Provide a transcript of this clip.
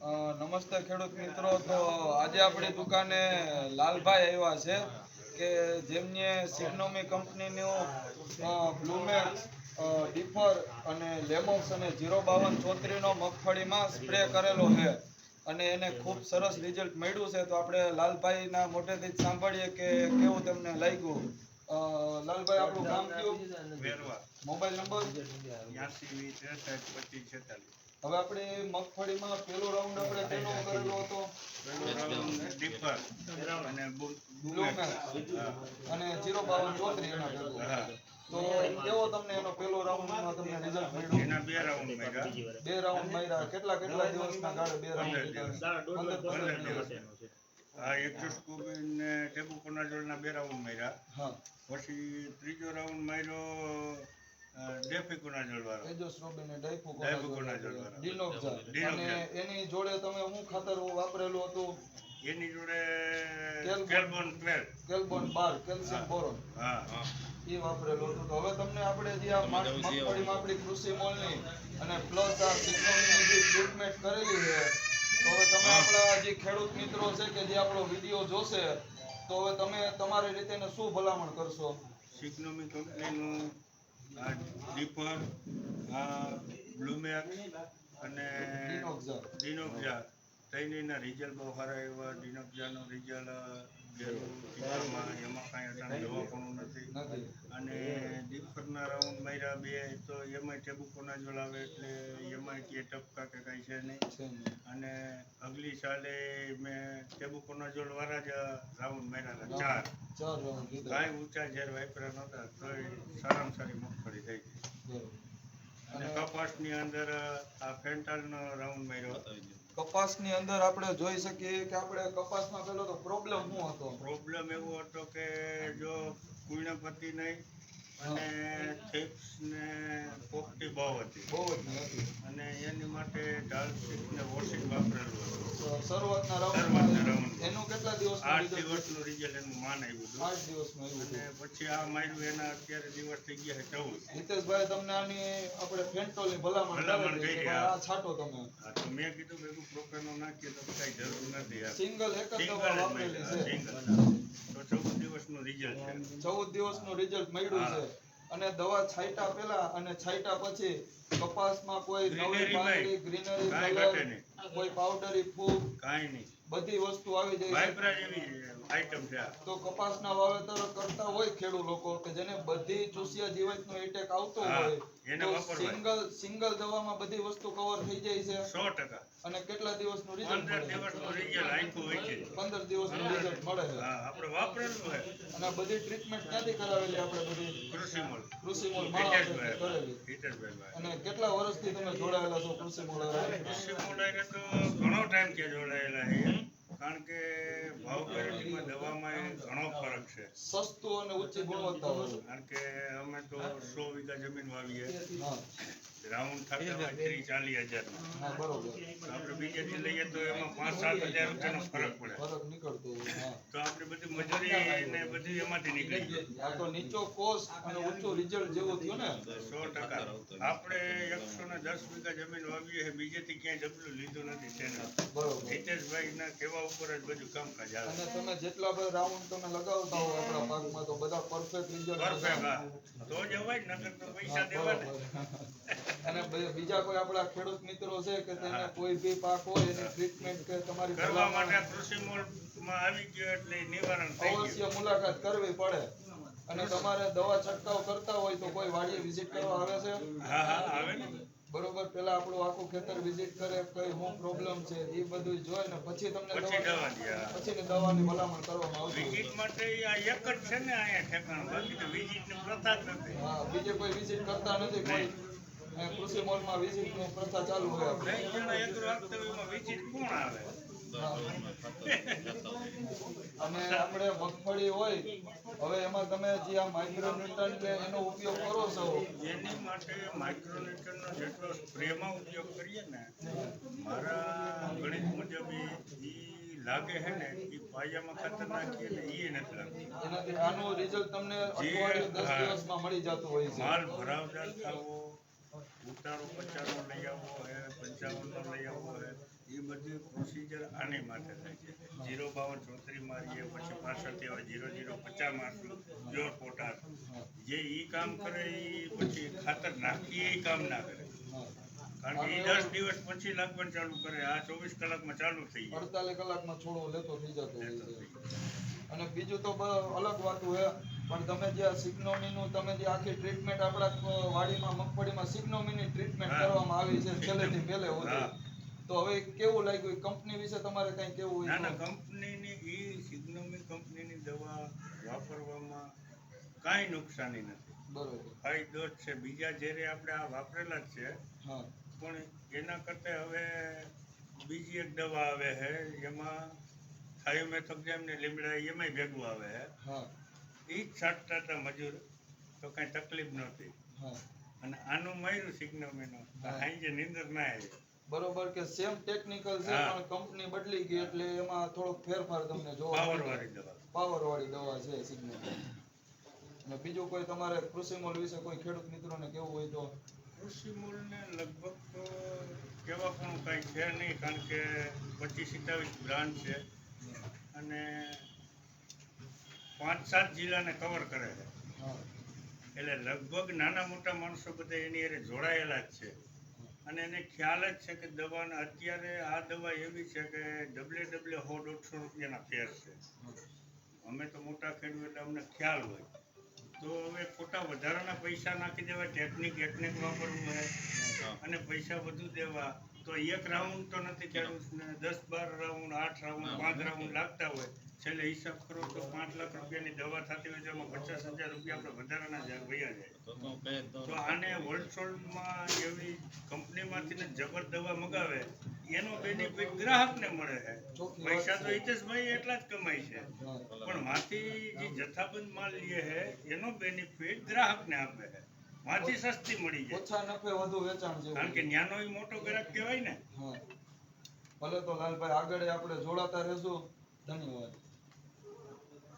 નમસ્તે ખેડૂત મિત્રો. તો આજે આપણી દુકાને લાલભાઈ આવ્યા છે કે જેમને સિગ્નોમી કંપનીનું બ્લુમેક્સ ડીફર અને લેમોક્સ અને ઝીરો બાવન ચોત્રીનો મગફળીમાં સ્પ્રે કરેલો છે. અને એને ખૂબ સરસ રિઝલ્ટ મળ્યું છે. તો આપણે લાલભાઈના મોઢેથી જ સાંભળીએ કે કેવું તેમને લાગ્યું. લાલભાઈ આપણું ગામ કયું? Mobile number? ત્રેસઠ પચીસ છેતાલીસ. હવે આપણે મગફળીમાં પેલો રાઉન્ડ આપણે તેનો કરેલો હતો. અને હા. જીરો બાવન ચોત્રીસ એના ભેગું. તો કેવો તમને એનો પેલો રાઉન્ડમાં તમને રિઝલ્ટ મળ્યું? એના બે રાઉન્ડ મળ્યા બે રાઉન્ડ મળ્યા કેટલા કેટલા દિવસના ગાળે બે રાઉન્ડ પંદર દિવસ. પંદર પંદર પંદર દિવસ. દિવસ આ એકસો સ્કૂબી ને ટેબુ કોનાજોળના બે રાઉન્ડ માર્યા. હા. પછી ત્રીજો રાઉન્ડ માર્યો ડિનોક્ઝા. અને એની જોડે તમે શું ખાતર વાપરેલું હતું? એની જોડે કેલ્બોન. કેલ્બોન ટ્વેલ્વ કેલ્બોન બાર કેલ્શિયમ બોરોન. હા. એ વાપરેલું હતું. તો હવે તમને આપણે જે આ મગફળીમાં આપણી કૃષિ મોલની અને પ્લસ આ સિસ્ટમની જે ટ્રીટમેન્ટ કરેલી છે તો હવે તમે આપણા જે ખેડૂત મિત્રો છે કે જે આપણો વીડિયો જોશે તો હવે તમે તમારી રીતે શું ભલામણ કરશો? સિગ્નોમી કંપનીનું આ ડીપર આ બ્લુમેક્સ અને ડિનોક્ઝા. ત્રણેયના રિઝલ્ટ બહુ સારા એવા ડિનોક્ઝાનો રિઝલ્ટ ઘેરું ટીકામાં એમાં કાંઈ અટાણ દવાપણું નથી. અને ડીપરના રાઉન્ડ માર્યા બે તો એમાંય ટેબુકોના જોડ આવે એટલે એમાંય કે ટપકા કે કાંઈ છે નહીં. અને અગલી સાલે મેં ટેબુકોના જોડ વાળા જ રાઉન્ડ માર્યા. હતા. કાંઈ ઊંચા ઝેર વાપરા નહોતા તોય સારામાં સારી મગફળી થઈ ગઈ. અને કપાસની અંદર આ ફેન્ટાલનો રાઉન્ડ માર્યો કપાસની અંદર આપણે જોઈ શકીએ કે આપણે કપાસમાં પેલો તો પ્રોબ્લેમ શું હતો પ્રોબ્લેમ એવો હતો કે જો કુણપતિ નહીં અને થેપ્સ ને પોપટી બહુ હતી. બહુ જ હતી અને એની માટે ડાળસીટ ને વોશિંગ વાપરેલું હતું. શરૂઆતના શરૂઆતના રાઉન્ડ એનું કેટલા દિવસ આઠ દિવસનું રિઝલ્ટ એનું માન આવ્યું હતું. આઠ દિવસમાં આવ્યું અને પછી આ માર્યું એના અત્યારે દિવસ થઈ ગયા છે ચૌદ. હિતેશભાઈ તમને આની આપણે ફેન્ટોલની ભલામણ ભલામણ કરી, આ છાંટો તમે. તો મેં કીધું ભેગું પ્રોપેનો નાખીએ તો કઈ જરૂર નથી સિંગલ એક જ દવા વાપરેલી છે. સિંગલ. તો ચૌદ દિવસનું રિઝલ્ટ છે. ચૌદ દિવસનું રિઝલ્ટ મળ્યું છે. અને દવા છાંટ્યા પહેલા અને છાંટ્યા પછી કપાસમાં કોઈ નવી ગ્રીનરી કલર કોઈ પાવડરી ફૂગ કાઈ નહીં. બધી વસ્તુ આવી જાય આઈટમ છે તો કપાસના વાવેતર કરતા હોય ખેડૂત લોકો કે જેને બધી ચૂસિયા જીવાતનો એટેક આવતો હોય. સિંગલ સિંગલ દવામાં બધી વસ્તુ કવર થઈ જાય છે. 100% અને કેટલા દિવસનું રિઝલ્ટ પંદર મળે દિવસનું રિઝલ્ટ આખું હોય છે. પંદર દિવસનું રિઝલ્ટ મળે છે. હા આપણે વાપરેલું હોય. અને બધી ટ્રીટમેન્ટ ક્યાંથી કરાવેલી આપણે બધી? કૃષિ કૃષિમોલ કૃષિ માળા કરેલી. હિતેશભાઈ અને કેટલા વર્ષથી તમે જોડાયેલા છો કૃષિમોલ કૃષિમોલ હારે તો ઘણો ટાઈમ કે જોડાયેલા છે. કારણ કે ભાવ ક્વોલિટીમાં દવામાં ઘણો ફરક છે. સસ્તું અને ઉચ્ચ ગુણવત્તા કારણ કે અમે તો સો વીઘા જમીન વાવીએ. રાઉન્ડ થતા હોય ત્રીસ ચાલીસ હજાર. આપણે બીજેથી લઈએ તો એમાં પાંચ સાત હજાર રૂપિયાનો ફરક પડે. ફરક નીકળતો તો આપણે બધી મજૂરી ને બધી એમાંથી નીકળી ગઈ. તો નીચો કોસ્ટ અને ઊંચું રિઝલ્ટ જેવું થયું ને. સો ટકા. આપણે એકસો ને દસ વીઘા જમીન વાવીએ છે બીજેથી ક્યાંય ડબલું લીધું નથી તેને. હિતેશભાઈ ના કહેવા ઉપર જ બધું કામકાજ આવે. અને તમે જેટલા બધા રાઉન્ડ તમે લગાવતા હોય આપણા પાકમાં તો બધા પરફેક્ટ રિઝલ્ટ પરફેક્ટ તો જ નકર તો પૈસા દેવા ને અને બીજા કોઈ આપણા ખેડૂત મિત્રો છે કે તેને કોઈ બી પાક હોય એની ટ્રીટમેન્ટ કે તમારી કરવા માટે કૃષિ મોલમાં આવી ગયો એટલે નિવારણ થઈ ગયું. અવશ્ય મુલાકાત કરવી પડે. અને તમારે દવા છંટકાવ કરતા હોય તો કોઈ વાડીએ વિઝિટ કરવા આવે છે? હા હા આવે ને. બરોબર પેલા આપણું આખું ખેતર વિઝિટ કરે કઈ હું પ્રોબ્લેમ છે એ બધું જોઈ ને પછી તમને પછી દવા. પછી દવાની ભલામણ કરવામાં આવતી વિઝિટ માટે આ એક જ છે ને અહીંયા ઠેકાણ. બાકી તો વિઝિટની પ્રથા જ નથી. હા બીજે કોઈ વિઝિટ કરતા નથી કોઈ કૃષિ મોલમાં વિઝિટનું પ્રથા ચાલુ હોય અને આપણે મગફળી હોય હવે એમાં તમે જે આ માઇક્રોન્યુટ્રન છે એનો ઉપયોગ કરો છો. એની માટે માઇક્રોન્યુટ્રનનો જેટલો સ્પ્રેમાં ઉપયોગ કરીએ ને મારા ગણિત મુજબ ઈ લાગે છે ને એ પાયામાં ખાતર નાખીએ ને એ નથી લાગતું. એનાથી આનું રિઝલ્ટ તમને અઠવાડિયે દસ દિવસમાં મળી જતું હોય છે. માલ ભરાવદાર થવો ઉતારો પચાસનો લઈ આવવો હે પંચાવનનો લઈ આવવો હે એ બધી પ્રોસિજર આની માટે થાય છે. જીરો બાવન ચોત્રીસ મારીએ, પછી પાસઠ હવે જીરો જીરો પચાસ મારશું પ્યોર પોટાશ જે ઈ કામ કરે એ પછી ખાતર નાખીએ એ કામ ના કરે. કારણ કે દસ દિવસ પછી લાગવાનું ચાલુ કરે, આ ચોવીસ કલાકમાં ચાલુ થઈ જાય. અડતાલીસ કલાકમાં છોડો લેતો થઈ જતો અને બીજું તો અલગ વાતું હે પણ તમે જે સિગ્નોમીનું તમે જે આખી ટ્રીટમેન્ટ આપણા વાડીમાં મગફળીમાં સિગ્નોમીની ટ્રીટમેન્ટ કરવામાં આવી છે છેલ્લેથી પહેલે હા. તો હવે કેવું લાગ્યું? કંપની વિશે તમારે કઈ કેવું હોય ના? કંપનીની ઈ સિગ્નોમી કંપનીની દવા વાપરવામાં કાંઈ નુકસાની નથી. બરોબર. ફાયદો જ છે. બીજા જેરે આપણે આ વાપરેલા જ છે હા. પણ એના કરતાં હવે બીજી એક દવા આવે છે એમાં થાયોમેથોક્ઝામ ને લીમડા એમાંય ભેગું આવે છે. હા. એ જ હતા મજૂર તો કાંઈ તકલીફ નહોતી. અને આનું માર્યું સિગ્નોમીનું હા. હાંજે નીંદર ના આવી. બરોબર કે સેમ ટેકનિકલ છે પણ કંપની બદલી ગઈ એટલે એમાં થોડોક ફેરફાર તમને જોવા પાવર વાળી દવા. પાવર વાળી દવા છે સિગ્નલ અને બીજું કોઈ તમારે કૃષિ મોલ વિશે કોઈ ખેડૂત મિત્રોને કેવું હોય તો? કૃષિ ને લગભગ તો કહેવા પણ કાંઈ છે નહીં કારણ કે પચીસ સિત્તાવીસ બ્રાન્ડ છે. અને પાંચ સાત જિલ્લાને કવર કરે છે. એટલે લગભગ નાના મોટા માણસો બધા એની અરે જોડાયેલા જ છે. અને એને ખ્યાલ જ છે કે દવાના અત્યારે આ દવા એવી છે કે ડબલે ડબલે સો દોઢસો રૂપિયાના ફેર છે. અમે તો મોટા ખેડૂત એટલે અમને ખ્યાલ હોય. તો હવે ખોટા વધારાના પૈસા નાખી દેવા ટેકનિક ટેકનિક વાપરવું હોય અને પૈસા વધુ દેવા તો એક રાઉન્ડ તો નથી ખેડૂતને દસ બાર રાઉન્ડ આઠ રાઉન્ડ પાંચ રાઉન્ડ લાગતા હોય. છેલ્લે હિસાબ કરો તો પાંચ લાખ રૂપિયાની દવા થતી હોય જેમાં પચાસ હજાર રૂપિયા આપણે વધારાના વયા જાય. તો આને હોલસેલમાં એવી કંપનીમાંથી જબર દવા મગાવે એનો બેનિફિટ ગ્રાહકને મળે છે. પૈસા તો હિતેશભાઈ એટલા જ કમાય છે. પણ માંથી જે જથ્થાબંધ માલ લે છે એનો બેનિફિટ ગ્રાહકને આપે છે. માંથી સસ્તી મળી જાય. ઓછા નફે વધુ વેચાણ છે કારણ કે ન્યાનો મોટો ગ્રાહક કહેવાય ને. ભલે તો લાલભાઈ આગળ આપણે જોડાતા રહેશું. ધન્યવાદ.